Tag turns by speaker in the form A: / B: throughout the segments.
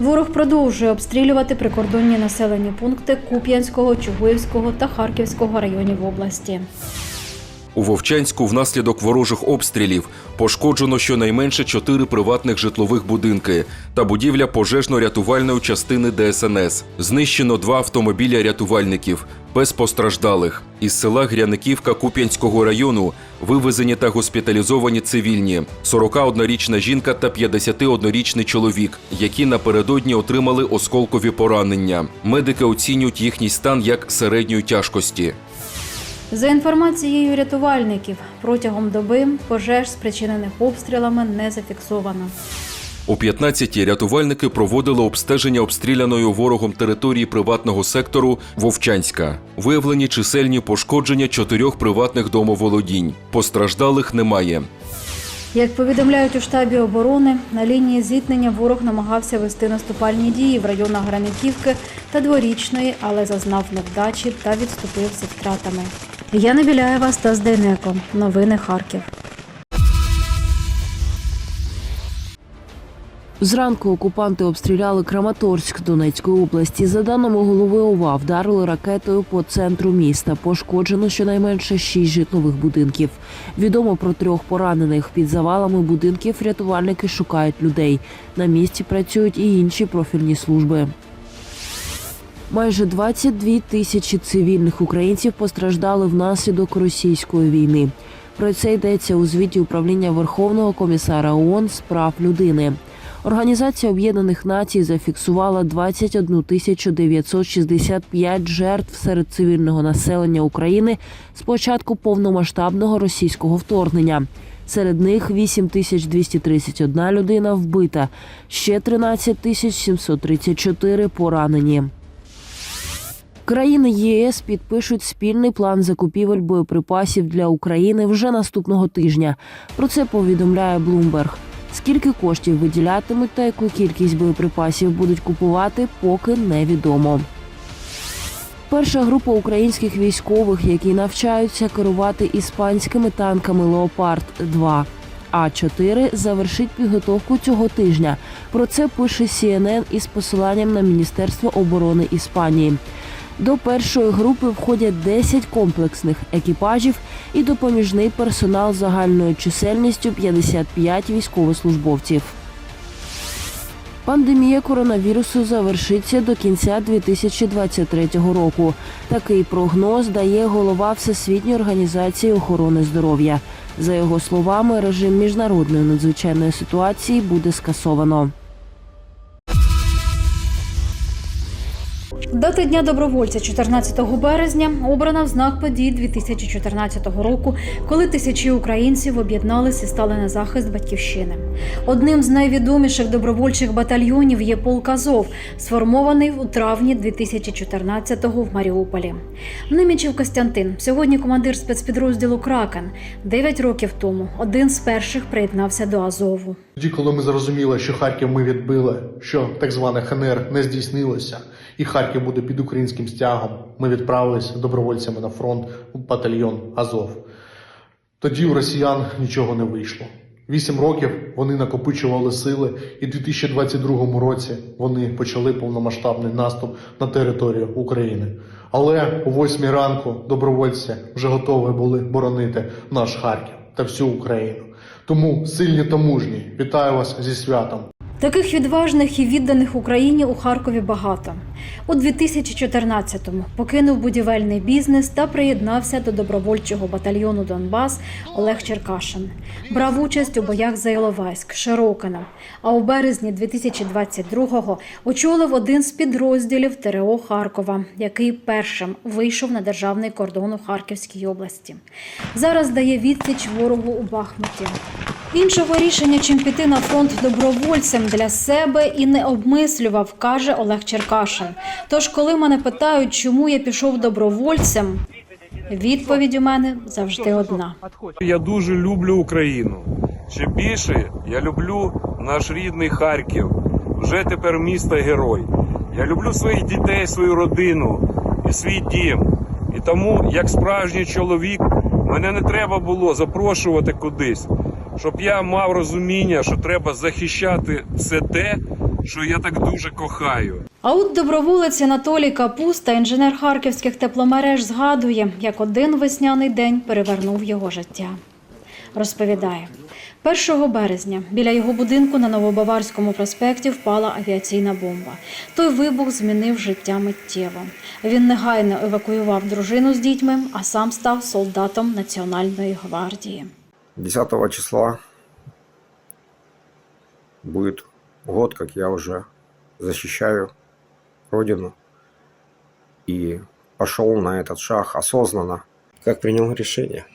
A: Ворог продовжує обстрілювати прикордонні населені пункти Куп'янського, Чугуївського та Харківського районів області.
B: У Вовчанську внаслідок ворожих обстрілів пошкоджено щонайменше чотири приватних житлових будинки та будівля пожежно-рятувальної частини ДСНС. Знищено два автомобіля рятувальників без постраждалих. Із села Гряниківка Куп'янського району вивезені та госпіталізовані цивільні 41-річна жінка та 51-річний чоловік, які напередодні отримали осколкові поранення. Медики оцінюють їхній стан як середньої тяжкості.
A: За інформацією рятувальників, протягом доби пожеж, спричинених обстрілами, не зафіксовано.
B: О 15-ті рятувальники проводили обстеження обстріляної ворогом території приватного сектору Вовчанська. Виявлені чисельні пошкодження чотирьох приватних домоволодінь. Постраждалих немає.
A: Як повідомляють у штабі оборони, на лінії зіткнення ворог намагався вести наступальні дії в районах Граниківки та Дворічної, але зазнав невдачі та відступив зі втратами. Яна Біляєва, Стас Дейнеко. Новини Харків.
C: Зранку окупанти обстріляли Краматорськ Донецької області. За даними голови ОВА, вдарили ракетою по центру міста. Пошкоджено щонайменше шість житлових будинків. Відомо про трьох поранених. Під завалами будинків рятувальники шукають людей. На місці працюють і інші профільні служби. Майже 22 тисячі цивільних українців постраждали внаслідок російської війни. Про це йдеться у звіті управління Верховного комісара ООН з прав людини. Організація Об'єднаних Націй зафіксувала 21 тисячу 965 жертв серед цивільного населення України з початку повномасштабного російського вторгнення. Серед них 8231 людина вбита, ще 13 тисяч 734 поранені. Країни ЄС підпишуть спільний план закупівель боєприпасів для України вже наступного тижня. Про це повідомляє Bloomberg. Скільки коштів виділятимуть та яку кількість боєприпасів будуть купувати, поки невідомо. Перша група українських військових, які навчаються керувати іспанськими танками Леопард 2 а 4 завершить підготовку цього тижня. Про це пише CNN із посиланням на Міністерство оборони Іспанії. До першої групи входять 10 комплексних екіпажів і допоміжний персонал загальною чисельністю 55 військовослужбовців. Пандемія коронавірусу завершиться до кінця 2023 року. Такий прогноз дає голова Всесвітньої організації охорони здоров'я. За його словами, режим міжнародної надзвичайної ситуації буде скасовано.
A: Дата Дня добровольця 14 березня обрана в знак подій 2014 року, коли тисячі українців об'єдналися і стали на захист батьківщини. Одним з найвідоміших добровольчих батальйонів є полк Азов, сформований у травні 2014-го в Маріуполі. Немічев Костянтин, сьогодні командир спецпідрозділу Кракен. Дев'ять років тому один з перших приєднався до Азову.
D: Тоді, коли ми зрозуміли, що Харків ми відбили, що так зване ХНР не здійснилося, і Харків буде під українським стягом, ми відправилися добровольцями на фронт у батальйон Азов. Тоді у росіян нічого не вийшло. Вісім років вони накопичували сили, і в 2022 році вони почали повномасштабний наступ на територію України. Але о восьмій ранку добровольці вже готові були боронити наш Харків та всю Україну. Тому сильні та мужні, вітаю вас зі святом.
A: Таких відважних і відданих Україні у Харкові багато. У 2014-му покинув будівельний бізнес та приєднався до добровольчого батальйону Донбас Олег Черкашин. Брав участь у боях за Іловайськ, Широкино. А у березні 2022-го очолив один з підрозділів ТРО Харкова, який першим вийшов на державний кордон у Харківській області. Зараз дає відсіч ворогу у Бахмуті. Іншого рішення, чим піти на фронт добровольцем для себе і не обмислював, каже Олег Черкашин. Тож, коли мене питають, чому я пішов добровольцем, відповідь у мене завжди одна.
E: Я дуже люблю Україну. Ще більше я люблю наш рідний Харків, вже тепер місто герой. Я люблю своїх дітей, свою родину і свій дім. І тому, як справжній чоловік, мене не треба було запрошувати кудись, щоб я мав розуміння, що треба захищати все те, що я так дуже кохаю.
A: А от доброволець Анатолій Капуста, інженер харківських тепломереж, згадує, як один весняний день перевернув його життя. Розповідає, 1 березня біля його будинку на Новобаварському проспекті впала авіаційна бомба. Той вибух змінив життя миттєво. Він негайно евакуював дружину з дітьми, а сам став солдатом Національної гвардії.
F: 10 числа будет год, как я уже защищаю Родину. И пошел на этот шаг осознанно. Как принял решение?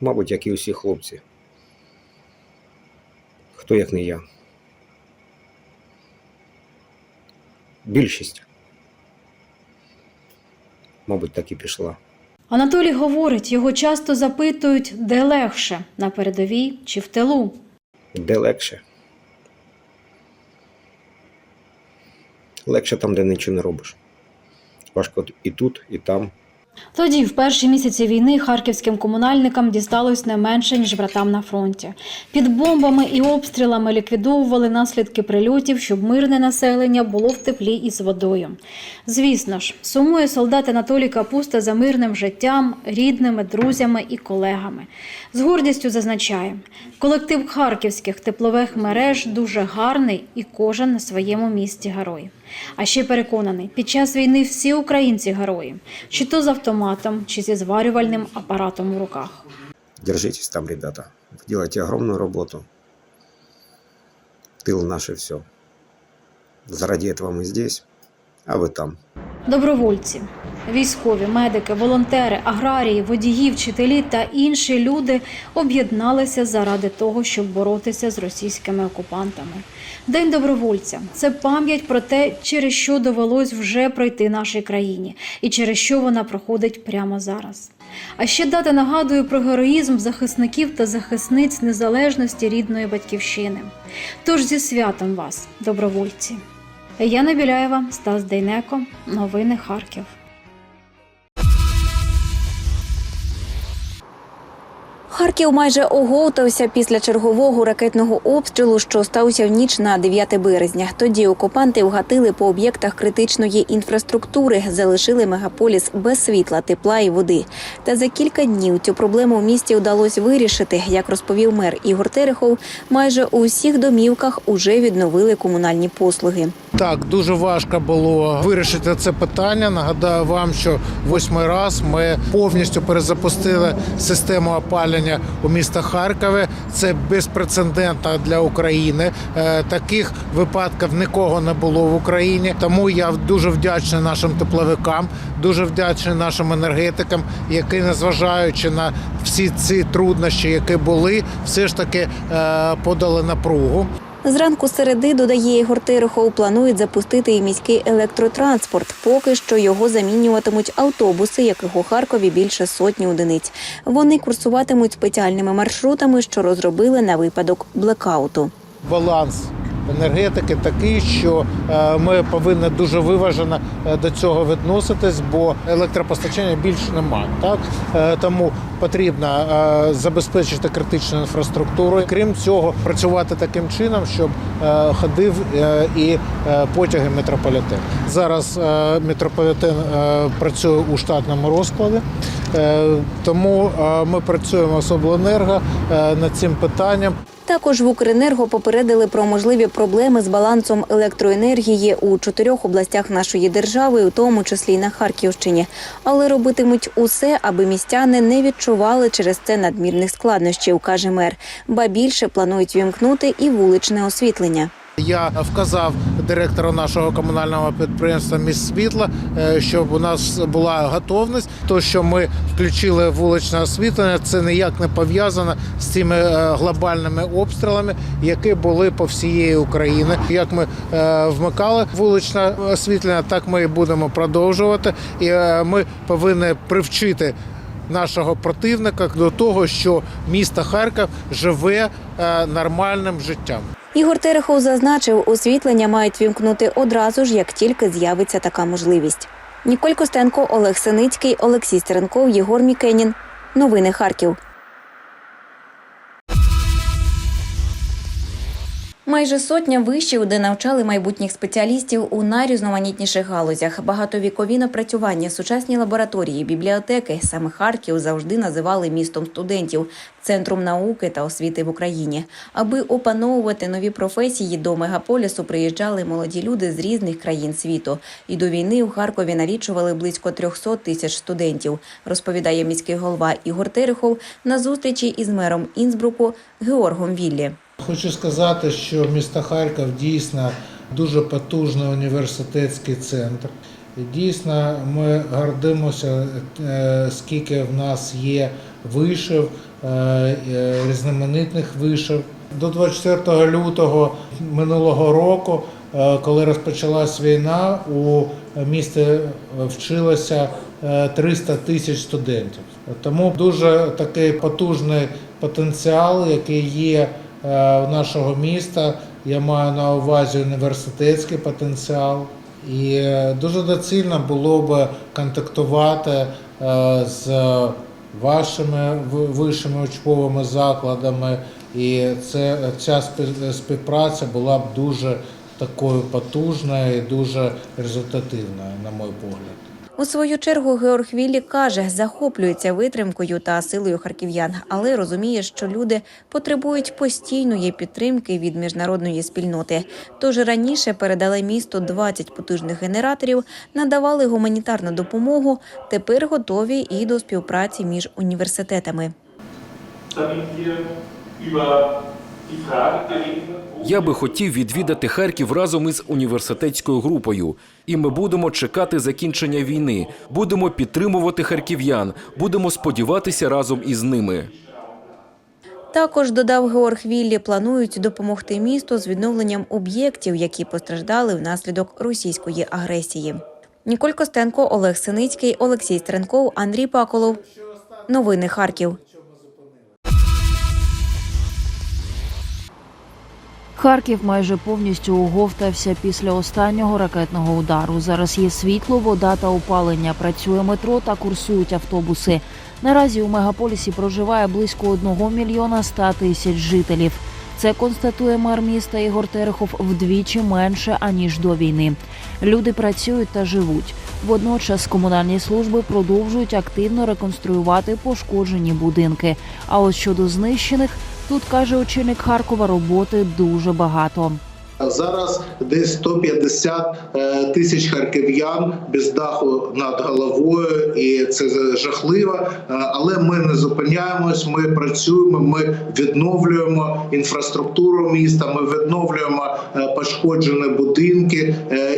F: Мабуть, як і усі хлопці. Хто як не я. Більшість. Мабуть, так і пішла.
A: Анатолій говорить, його часто запитують, де легше на передовій чи в тилу.
F: Де легше? Легше там, де нічого не робиш. Важко і тут, і там.
A: Тоді, в перші місяці війни, харківським комунальникам дісталось не менше ніж братам на фронті. Під бомбами і обстрілами ліквідовували наслідки прильотів, щоб мирне населення було в теплі і з водою. Звісно ж, сумує солдат Анатолій Капуста за мирним життям, рідними, друзями і колегами. З гордістю зазначає, колектив харківських теплових мереж дуже гарний і кожен на своєму місці герой. А ще переконаний, під час війни всі українці герої, чи то з автоматом, чи зі зварювальним апаратом у руках.
F: Держитесь там, ребята. Вы делаете огромную работу. Тыл наше все. Заради этого мы здесь, а вы там.
A: Добровольці, військові, медики, волонтери, аграрії, водії, вчителі та інші люди об'єдналися заради того, щоб боротися з російськими окупантами. День добровольця це пам'ять про те, через що довелось вже пройти нашій країні, і через що вона проходить прямо зараз. А ще дата нагадує про героїзм захисників та захисниць незалежності рідної батьківщини. Тож зі святом вас, добровольці! Яна Біляєва, Стас Дейнеко. Новини Харків.
G: Харків майже оговтався після чергового ракетного обстрілу, що стався в ніч на 9 березня. Тоді окупанти вгатили по об'єктах критичної інфраструктури, залишили мегаполіс без світла, тепла і води. Та за кілька днів цю проблему в місті вдалося вирішити. Як розповів мер Ігор Терехов, майже у всіх домівках уже відновили комунальні послуги.
H: Так, дуже важко було вирішити це питання. Нагадаю вам, що восьмий раз ми повністю перезапустили систему опалення у міста Харкові. Це безпрецедентно для України. Е, Таких випадків нікого не було в Україні. Тому я дуже вдячний нашим тепловикам, дуже вдячний нашим енергетикам, які, незважаючи на всі ці труднощі, які були, все ж таки е, подали напругу.
G: Зранку середи, додає Ігор Терехов, планують запустити і міський електротранспорт. Поки що його замінюватимуть автобуси, яких у Харкові більше сотні одиниць. Вони курсуватимуть спеціальними маршрутами, що розробили на випадок блекауту.
H: баланс енергетики такий, що е, ми повинні дуже виважено е, до цього відноситись, бо електропостачання більше немає. Так Е, тому потрібно забезпечити критичну інфраструктуру. Крім цього, працювати таким чином, щоб ходив і потяги метрополітен. Зараз метрополітен працює у штатному розкладі. Тому ми працюємо з обленерго е, над цим питанням.
G: Також в Укренерго попередили про можливі проблеми з балансом електроенергії у чотирьох областях нашої держави, у тому числі й на Харківщині. Але робитимуть усе, аби містяни не відчували через це надмірних складнощів, каже мер. Ба більше планують вімкнути і вуличне освітлення.
H: Я вказав директору нашого комунального підприємства «Міст світла, е, щоб у нас була готовність. То, що ми включили вуличне освітлення, це ніяк не пов'язано з цими е, глобальними обстрілами, які були по всієї України. Як ми е, вмикали вуличне освітлення, так ми і будемо продовжувати. І ми повинні привчити. Нашого противника до того, що місто Харків живе нормальним життям.
G: Ігор Терехов зазначив, освітлення мають вімкнути одразу ж, як тільки з'явиться така можливість. Ніколь Костенко, Олег Синицький, Олексій Стеренков, Єгор Мікенін. Новини Харків. Майже сотня вишів, де навчали майбутніх спеціалістів у найрізноманітніших галузях. Багатовікові напрацювання, сучасні лабораторії, бібліотеки. Саме Харків завжди називали містом студентів, центром науки та освіти в Україні. Аби опановувати нові професії, до мегаполісу приїжджали молоді люди з різних країн світу. І до війни у Харкові налічували близько 300 тисяч студентів, розповідає міський голова Ігор Терехов на зустрічі із мером Інсбруку Георгом Віллі.
H: Хочу сказати, що місто Харків дійсно дуже потужний університетський центр. Дійсно ми гордимося, е, скільки в нас є вишив, е, е, різноманітних вишив. До 24 лютого минулого року, коли розпочалась війна, у місті вчилося е, 300 тисяч студентів. Тому дуже такий потужний потенціал, який є нашого міста. Я маю на увазі університетський потенціал. І е, дуже доцільно було б контактувати е, з вашими вищими учбовими закладами, і це, ця співпраця була б дуже такою потужною і дуже результативною, на мій погляд.
G: У свою чергу Георг Віллі каже, захоплюється витримкою та силою харків'ян, але розуміє, що люди потребують постійної підтримки від міжнародної спільноти. Тож раніше передали місту 20 потужних генераторів, надавали гуманітарну допомогу. Тепер готові і до співпраці між університетами.
B: Я би хотів відвідати Харків разом із університетською групою, і ми будемо чекати закінчення війни. Будемо підтримувати харків'ян, будемо сподіватися разом із ними.
G: Також додав Георг Віллі, планують допомогти місту з відновленням об'єктів, які постраждали внаслідок російської агресії. Ніколь Костенко, Олег Синицький, Олексій Стренков, Андрій Паколов. Новини Харків.
C: Харків майже повністю оговтався після останнього ракетного удару. Зараз є світло, вода та опалення. Працює метро та курсують автобуси. Наразі у мегаполісі проживає близько 1 мільйона 100 тисяч жителів. Це констатує мер міста Ігор Терехов вдвічі менше аніж до війни. Люди працюють та живуть. Водночас комунальні служби продовжують активно реконструювати пошкоджені будинки. А от щодо знищених, тут каже очільник Харкова, роботи дуже багато.
I: Зараз десь 150 е, тисяч харків'ян без даху над головою, і це жахливо. Е, Але ми не зупиняємось. Ми працюємо. Ми відновлюємо інфраструктуру міста. Ми відновлюємо е, пошкоджені будинки,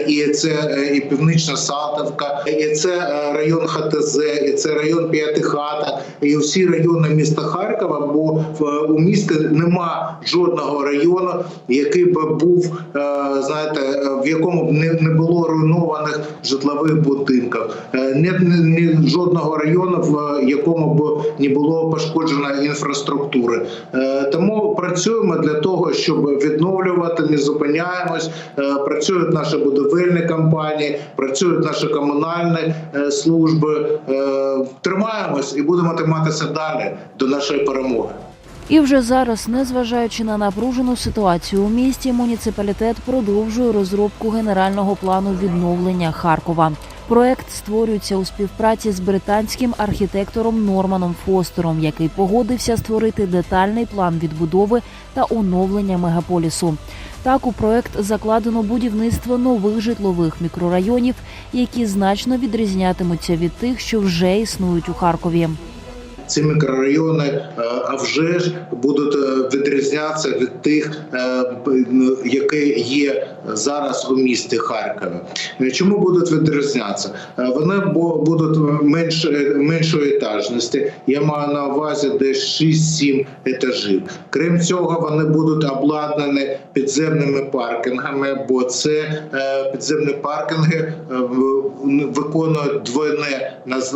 I: і це і північна Сатовка, і це район ХТЗ, і це район П'ятихаток, і всі райони міста Харкова. Бо у місті нема жодного району, який би був, знаєте, е, в якому б не, не було руйнованих житлових будинків. Е, ні, ні жодного району, в якому б не було пошкоджено інфраструктури. Е, Тому працюємо для того, щоб відновлювати, не зупиняємось. Е, Працюють наші будівельні компанії, працюють наші комунальні е, служби. Е, Тримаємось і будемо триматися далі до нашої перемоги.
C: І вже зараз, незважаючи на напружену ситуацію у місті, муніципалітет продовжує розробку генерального плану відновлення Харкова. Проект створюється у співпраці з британським архітектором Норманом Фостером, який погодився створити детальний план відбудови та оновлення мегаполісу. Так, у проект закладено будівництво нових житлових мікрорайонів, які значно відрізнятимуться від тих, що вже існують у Харкові.
I: Ці мікрорайони е, а вже ж будуть е, відрізнятися від тих, е, які є зараз у місті Харкові. Чому будуть відрізнятися? Вони бу- будуть менш, меншої етажності. Я маю на увазі десь 6-7 етажів. Крім цього, вони будуть обладнані підземними паркінгами, бо це підземні паркінги виконують двойне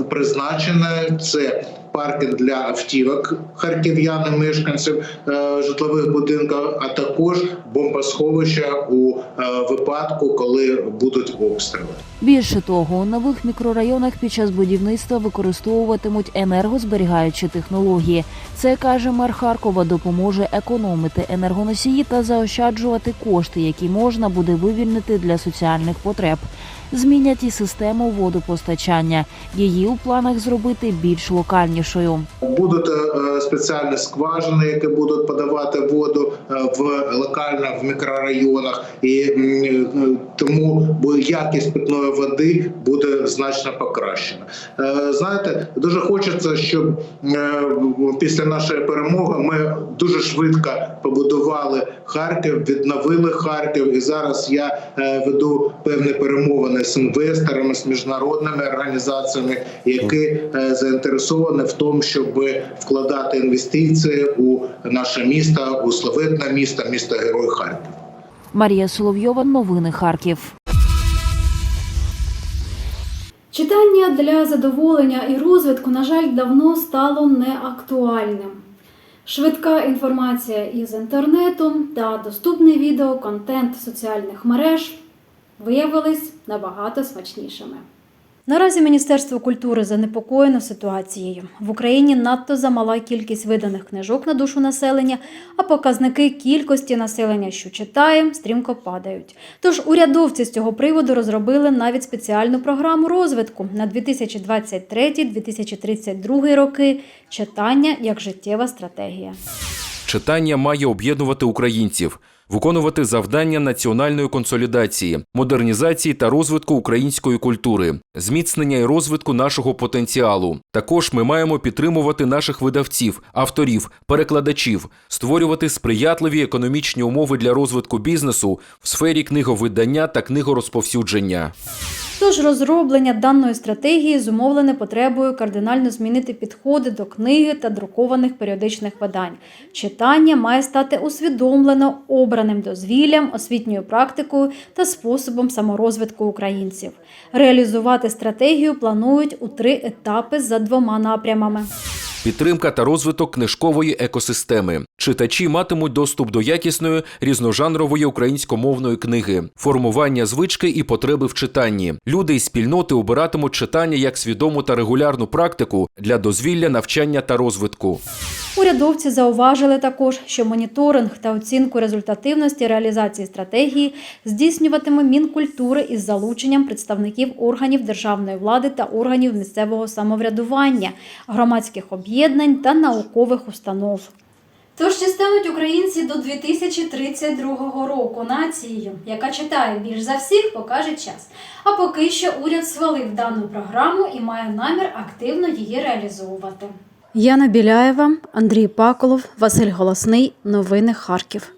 I: призначення. Це паркінг для автівок харків'ян і мешканців е, житлових будинків, а також бомбосховища у е, випадку, коли будуть обстріли.
C: Більше того, у нових мікрорайонах під час будівництва використовуватимуть енергозберігаючі технології. Це каже мер Харкова, допоможе економити енергоносії та заощаджувати кошти, які можна буде вивільнити для соціальних потреб. Змінять і систему водопостачання. Її у планах зробити більш локальнішою.
I: Будуть е, спеціальні скважини, які будуть подавати воду е, в локально в мікрорайонах, і е, тому якість питної води буде значно покращена. Знаєте, дуже хочеться, щоб після нашої перемоги ми дуже швидко побудували Харків, відновили Харків, і зараз я веду певні перемовини з інвесторами, з міжнародними організаціями, які е, заінтересовані в тому, щоб вкладати інвестиції у наше місто, у славетне місто, місто Герой Харків.
C: Марія Соловйова, новини Харків.
A: Читання для задоволення і розвитку, на жаль, давно стало неактуальним. Швидка інформація із інтернету та доступний відеоконтент соціальних мереж виявились набагато смачнішими. Наразі Міністерство культури занепокоєно ситуацією. В Україні надто замала кількість виданих книжок на душу населення, а показники кількості населення, що читає, стрімко падають. Тож урядовці з цього приводу розробили навіть спеціальну програму розвитку на 2023-2032 роки читання як життєва стратегія.
B: Читання має об'єднувати українців, виконувати завдання національної консолідації, модернізації та розвитку української культури, зміцнення і розвитку нашого потенціалу. Також ми маємо підтримувати наших видавців, авторів, перекладачів, створювати сприятливі економічні умови для розвитку бізнесу в сфері книговидання та книгорозповсюдження.
A: Тож розроблення даної стратегії зумовлене потребою кардинально змінити підходи до книги та друкованих періодичних видань. Читання має стати усвідомлено обраним дозвіллям, освітньою практикою та способом саморозвитку українців. Реалізувати стратегію планують у три етапи за двома напрямами.
B: Підтримка та розвиток книжкової екосистеми. Читачі матимуть доступ до якісної різножанрової українськомовної книги, формування звички і потреби в читанні. Люди і спільноти обиратимуть читання як свідому та регулярну практику для дозвілля, навчання та розвитку.
A: Урядовці зауважили також, що моніторинг та оцінку результативності реалізації стратегії здійснюватиме Мінкультури із залученням представників органів державної влади та органів місцевого самоврядування, громадських об'єднань та наукових установ. Тож чи стануть українці до 2032 року нацією, яка читає більш за всіх, покаже час. А поки що уряд свалив дану програму і має намір активно її реалізовувати. Яна Біляєва, Андрій Паколов, Василь Голосний. Новини Харків.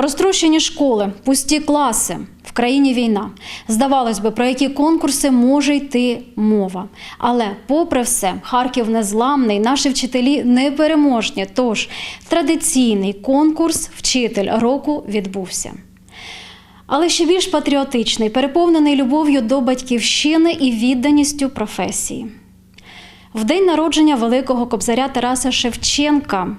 A: Розтрощені школи, пусті класи. В країні війна. Здавалось би, про які конкурси може йти мова. Але, попри все, Харків незламний, наші вчителі непереможні. Тож традиційний конкурс Вчитель року відбувся. Але ще більш патріотичний, переповнений любов'ю до батьківщини і відданістю професії. В день народження великого кобзаря Тараса Шевченка,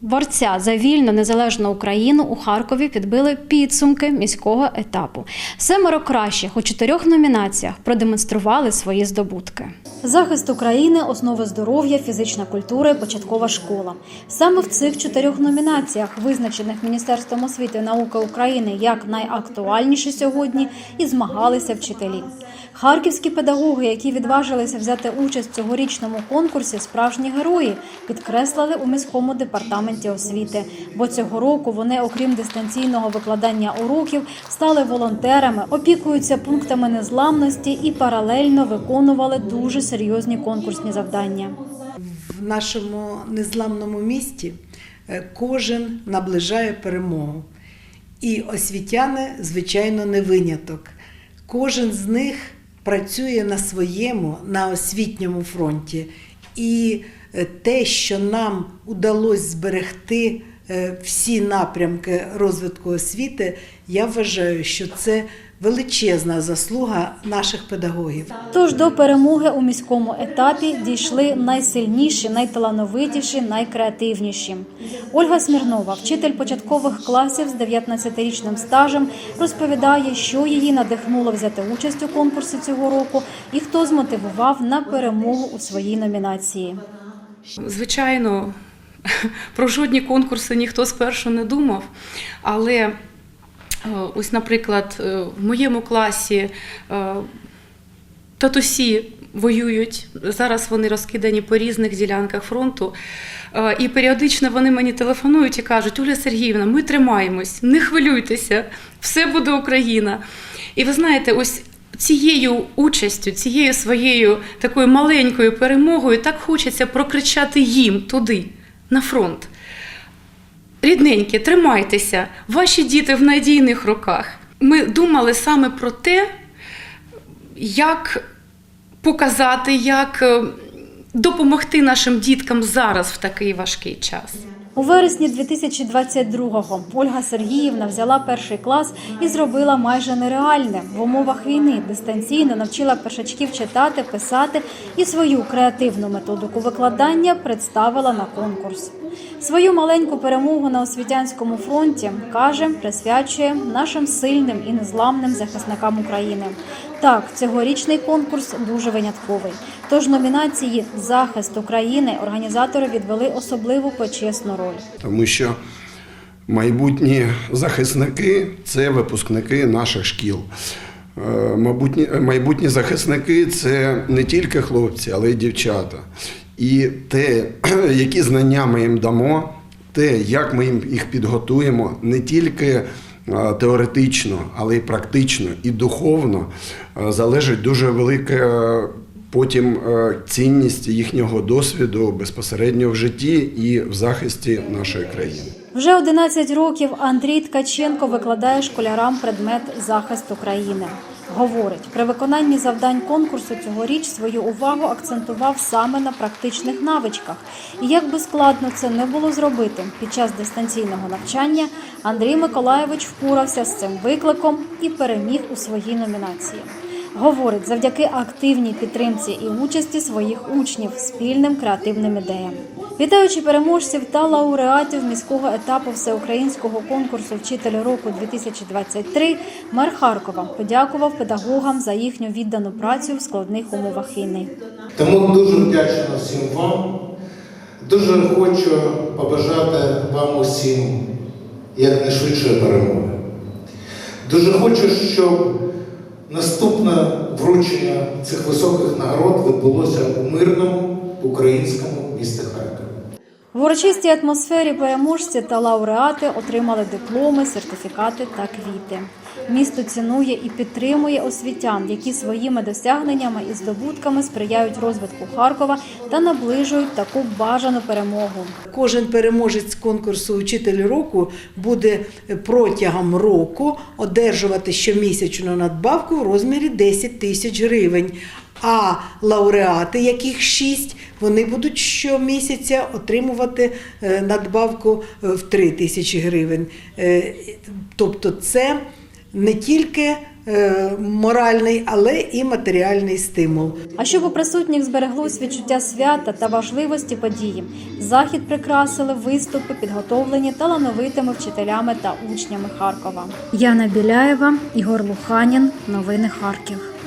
A: борця за вільну незалежну Україну у Харкові підбили підсумки міського етапу. Семеро кращих у чотирьох номінаціях продемонстрували свої здобутки. Захист України, основи здоров'я, фізична культура і початкова школа. Саме в цих чотирьох номінаціях, визначених Міністерством освіти і науки України як найактуальніші сьогодні, і змагалися вчителі. Харківські педагоги, які відважилися взяти участь в цьогорічному конкурсі, справжні герої, підкреслили у міському департаменті освіти. Бо цього року вони, окрім дистанційного викладання уроків, стали волонтерами, опікуються пунктами незламності і паралельно виконували дуже серйозні конкурсні завдання.
J: в нашому незламному місті е, кожен наближає перемогу. І освітяни, звичайно, не виняток. Кожен з них працює на своєму, на освітньому фронті. І те, що нам удалось зберегти е, всі напрямки розвитку освіти, я вважаю, що це величезна заслуга наших педагогів.
A: Тож до перемоги у міському етапі дійшли найсильніші, найталановитіші, найкреативніші. Ольга Смірнова, вчитель початкових класів з 19-річним стажем, розповідає, що її надихнуло взяти участь у конкурсі цього року і хто змотивував на перемогу у своїй номінації.
K: Звичайно, про жодні конкурси ніхто спершу не думав, але е, ось, наприклад, е, в моєму класі е, татусі воюють. Зараз вони розкидані по різних ділянках фронту. І періодично вони мені телефонують і кажуть: Оля Сергіївна, ми тримаємось, не хвилюйтеся, все буде Україна. І ви знаєте, ось цією участю, цією своєю такою маленькою перемогою так хочеться прокричати їм туди, на фронт. Рідненькі, тримайтеся, ваші діти в надійних руках. Ми думали саме про те, як показати, як е, допомогти нашим діткам зараз в такий важкий час.
A: У вересні 2022-го Ольга Сергіївна взяла перший клас і зробила майже нереальне в умовах війни. Дистанційно навчила першачків читати, писати і свою креативну методику викладання представила на конкурс. Свою маленьку перемогу на освітянському фронті каже, присвячує нашим сильним і незламним захисникам України. Так, цьогорічний конкурс дуже винятковий. Тож номінації Захист України організатори відвели особливу почесну роль.
L: тому що майбутні захисники це випускники наших шкіл. Е, Майбутні, майбутні захисники це не тільки хлопці, але й дівчата. І те, які знання ми їм дамо, те, як ми їм їх підготуємо, не тільки теоретично, але й практично і духовно, е, залежить дуже велика е, потім е, цінність їхнього досвіду безпосередньо в житті і в захисті нашої країни.
A: Вже 11 років Андрій Ткаченко викладає школярам предмет захист України. Говорить, при виконанні завдань конкурсу цьогоріч свою увагу акцентував саме на практичних навичках. І як би складно це не було зробити під час дистанційного навчання, Андрій Миколаєвич впорався з цим викликом і переміг у своїй номінації. Говорить, завдяки активній підтримці і участі своїх учнів спільним креативним ідеям. Вітаючи переможців та лауреатів міського етапу всеукраїнського конкурсу Вчитель року 2023 мер Харкова подякував педагогам за їхню віддану працю в складних умовах війни.
H: Тому дуже вдячна всім вам. Дуже хочу побажати вам усім якнайшвидшої перемоги. Дуже хочу, щоб наступне вручення цих високих нагород відбулося у мирному українському місті Харкові.
A: В урочистій атмосфері переможці та лауреати отримали дипломи, сертифікати та квіти. Місто цінує і підтримує освітян, які своїми досягненнями і здобутками сприяють розвитку Харкова та наближують таку бажану перемогу.
J: Кожен переможець конкурсу Учитель року буде протягом року одержувати щомісячну надбавку в розмірі 10 тисяч гривень. А лауреати, яких шість, вони будуть щомісяця отримувати е, надбавку в 3 тисячі гривень. Е, Тобто це не тільки е, моральний, але і матеріальний стимул.
A: А щоб у присутніх збереглось відчуття свята та важливості події, захід прикрасили виступи, підготовлені талановитими вчителями та учнями Харкова. Яна Біляєва, Ігор Луханін. Новини Харків.